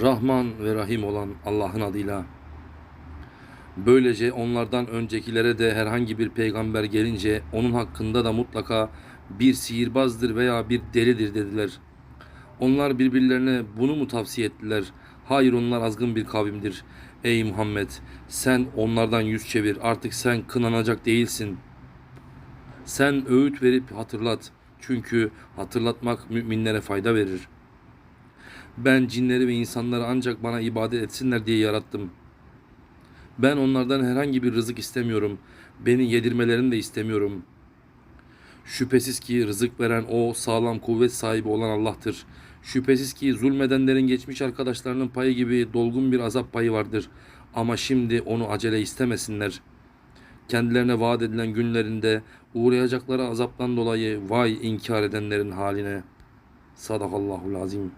Rahman ve Rahim olan Allah'ın adıyla. Böylece onlardan öncekilere de herhangi bir peygamber gelince onun hakkında da mutlaka bir sihirbazdır veya bir delidir dediler. Onlar birbirlerine bunu mu tavsiye ettiler? Hayır onlar azgın bir kavimdir. Ey Muhammed sen onlardan yüz çevir artık sen kınanacak değilsin. Sen öğüt verip hatırlat. Çünkü hatırlatmak müminlere fayda verir. Ben cinleri ve insanları ancak bana ibadet etsinler diye yarattım. Ben onlardan herhangi bir rızık istemiyorum. Beni yedirmelerini de istemiyorum. Şüphesiz ki rızık veren o sağlam kuvvet sahibi olan Allah'tır. Şüphesiz ki zulmedenlerin geçmiş arkadaşlarının payı gibi dolgun bir azap payı vardır. Ama şimdi onu acele istemesinler. Kendilerine vaat edilen günlerinde uğrayacakları azaptan dolayı vay inkar edenlerin haline. Sadakallahul azim.